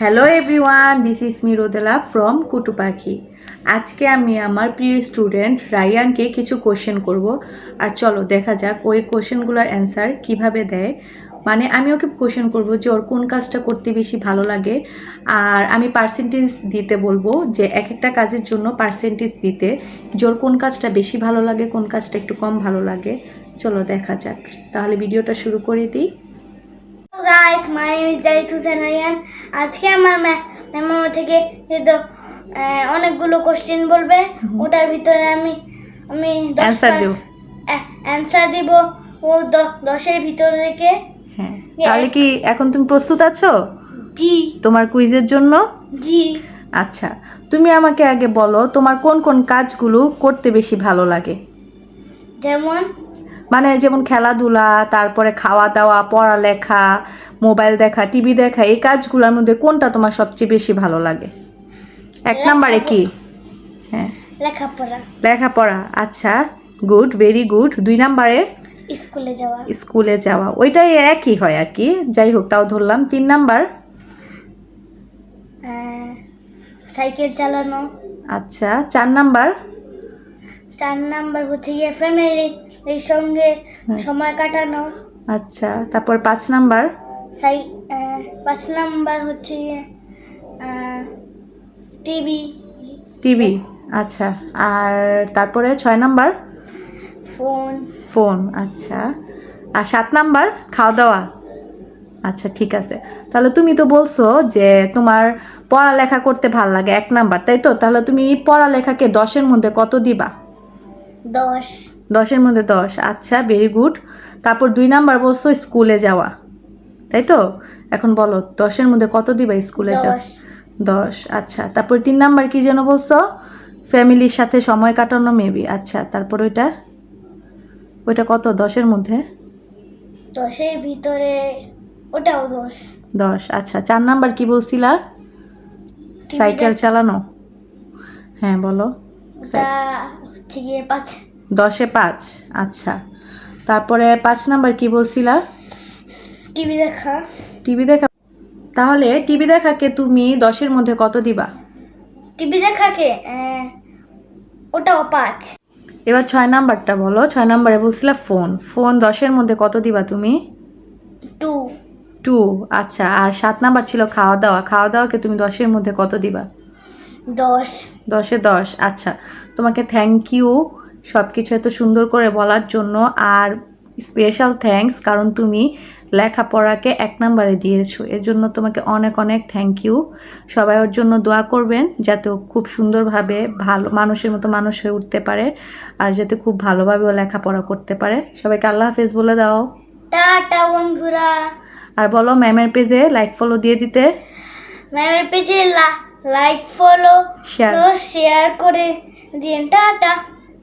Hello everyone this is me Rodela from Kutu Pakhi আজকে আমি আমার প্রিয় স্টুডেন্ট রায়ানকে কিছু কোশ্চেন করব। আর চলো, দেখা যাক ওই কোশ্চেনগুলোর অ্যান্সার কীভাবে দেয়। মানে আমি ওকে কোশ্চেন করব যে ওর কোন কাজটা করতে বেশি ভালো লাগে। আর আমি পার্সেন্টেজ দিতে বলব যে এক একটা কাজের জন্য পার্সেন্টেজ দিতে যে ওর কোন কাজটা বেশি ভালো লাগে, কোন কাজটা একটু কম ভালো লাগে। চলো, দেখা যাক। তাহলে ভিডিওটা শুরু করে দিই। Guys, my name is Jarit Hussain Ryan. আজকে আমার ম্যাম থেকে অনেকগুলো কোশ্চেন বলবে। ওটার ভিতরে আমি আমি Answer দেব। অ্যান্সার দিব ও দশের ভিতর থেকে। হ্যাঁ। তাহলে কি এখন তুমি প্রস্তুত আছো? জি। তোমার কুইজের জন্য? জি। আচ্ছা। তুমি আমাকে আগে বলো তোমার কোন কোন কাজগুলো করতে বেশি ভালো লাগে? যেমন মানে যেমন খেলাধুলা তারপরে খাওয়া দাওয়া পড়ালেখা মোবাইল দেখা টিভি দেখা এই কাজগুলোর মধ্যে কোনটা তোমার সবচেয়ে বেশি ভালো লাগে? এক নম্বরে কি? হ্যাঁ। লেখাপড়া। লেখাপড়া আচ্ছা গুড ভেরি গুড দুই নম্বরে? স্কুলে যাওয়া। স্কুলে যাওয়া। ওইটাই একই হয় আর কি। যাই হোক তাও ধরলাম। তিন নাম্বার? সাইকেল চালানো। আচ্ছা চার নাম্বার? চার নাম্বার হচ্ছে গিয়ে ফ্যামিলি এর সঙ্গে সময় কাটানো। আচ্ছা তারপর পাঁচ নাম্বার? সাই পাঁচ নাম্বার হচ্ছে টিভি। টিভি আচ্ছা। আর তারপরে ছয় নাম্বার? ফোন। ফোন আচ্ছা। আর সাত নাম্বার? খাওয়া দাওয়া আচ্ছা ঠিক আছে। তাহলে তুমি তো বলছো যে তোমার পড়ালেখা করতে ভালো লাগে এক নাম্বার তাই তো? তাহলে তুমি এই পড়ালেখাকে দশের মধ্যে কত দিবা? দশ। দশের মধ্যে দশ। আচ্ছা ভেরি গুড তারপর দুই নাম্বার বলছো স্কুলে যাওয়া। তাই তো? এখন বলো দশের মধ্যে কত দিবা স্কুলে যাওয়া? দশ। আচ্ছা। তারপর তিন নাম্বার কি যেন বলছো? ফ্যামিলির সাথে সময় কাটানো মেবি আচ্ছা তারপর ওইটা? ওইটা কত? দশের মধ্যে? দশের ভিতরে ওটাও দশ। দশ আচ্ছা। চার নাম্বার কি বলছিলা? সাইকেল চালানো? হ্যাঁ বলো। হচ্ছে গিয়ে পাঁচ দশে পাঁচ আচ্ছা। তারপরে পাঁচ নাম্বার কি বলছিলা? টিভি দেখা। টিভি দেখা। তাহলে টিভি দেখাকে তুমি দশের মধ্যে কত দিবা? টিভি দেখাকে ওটাও পাঁচ। এবার ছয় নাম্বারটা বলো ছয় নাম্বারে বলছিলা ফোন। ফোন দশের মধ্যে কত দিবা তুমি? টু। টু আচ্ছা। আর সাত নাম্বার ছিল খাওয়া দাওয়া খাওয়া দাওয়াকে তুমি দশের মধ্যে কত দিবা? দশ। দশে দশ আচ্ছা। তোমাকে থ্যাংক ইউ সব কিছু এত সুন্দর করে বলার জন্য আর স্পেশাল থ্যাঙ্কস কারণ তুমি লেখাপড়াকে এক নম্বরে দিয়েছ। এর জন্য তোমাকে অনেক অনেক থ্যাংক ইউ সবাই ওর জন্য দোয়া করবেন যাতে ও খুব সুন্দরভাবে ভালো মানুষের মতো মানুষ হয়ে উঠতে পারে আর যাতে খুব ভালোভাবে ও লেখাপড়া করতে পারে। সবাইকে আল্লাহ হাফেজ বলে দাও। টাটা বন্ধুরা। আর বলো ম্যামের পেজে লাইক ফলো দিয়ে দিতে। ম্যামের পেজে লাইক ফলো শেয়ার শেয়ার করে দিন। টাটা।